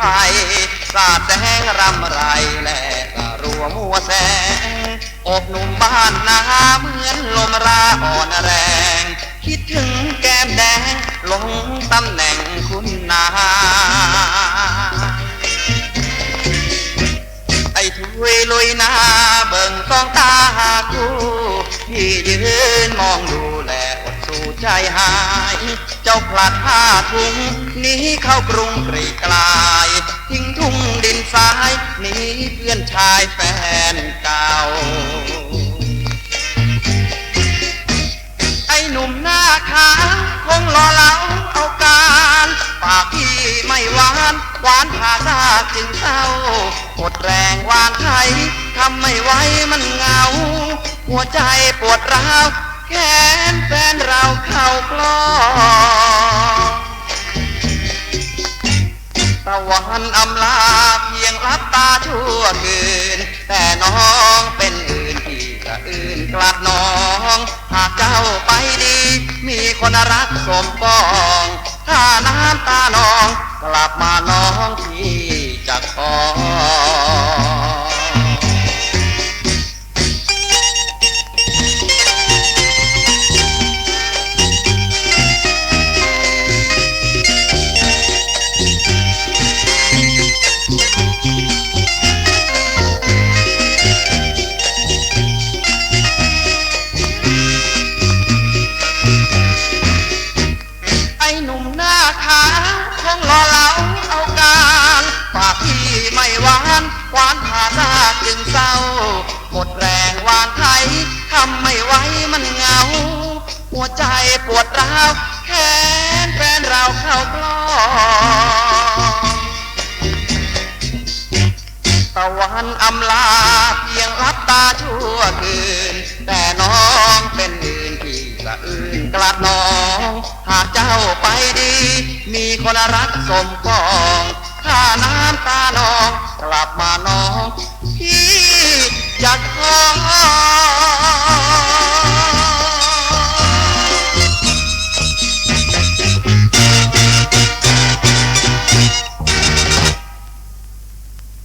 ภัยสาดแสงรำไรแหลกรัวมัวแสงอกหนุ่มบ้านนาเหมือนลมราอ่อนแรง คิดถึงแก้มแดงลงตำแหน่งคุณนายไอ้ทุยลุยนาเบิ่งสองตาหาคู่พี่ ใจหาย เจ้าพลัดผ้าถุงหนีเข้ากรุงกรีกลาย ทิ้งทุ่งดินทรายหนีเพื่อนชายแฟนเก่า ไอ้หนุ่มหน้าขาวคงรอเหลาเอาการปากพี่ไม่หวานหวานผ่าซากจึงเศร้าหมดแรงวานไทยทำไม่ไหวมันเหงา หัวใจปวดร้าว แขนแฟนเราเข้ากล้องตะวันอำลาเพียงรับตาชั่วคืน แต่น้องเป็นอื่นที่กะอื่นกลัดน้อง หากเจ้าไปดี มีคนรักสมปอง ถ้าน้ำตาน้อง กลับมาน้องที่จะขอ ไอ้หนุ่มหน้าขาวคงรอเหลาเอาการปากพี่ไม่หวานหวานผ่าซากจึงเศร้า หมดแรงหวานไทยทำไม่ไหวมันเหงา หัวใจปวดร้าวแขนแฟนเราเข้ากล้องตะวันอำลาเพียงรับตาชั่วคืน แต่น้องเป็น ละอื่นกลัดน้อง หากเจ้าไปดี มีคนรักสมปอง ข้าน้ำตาน้อง กลับมาน้องพี่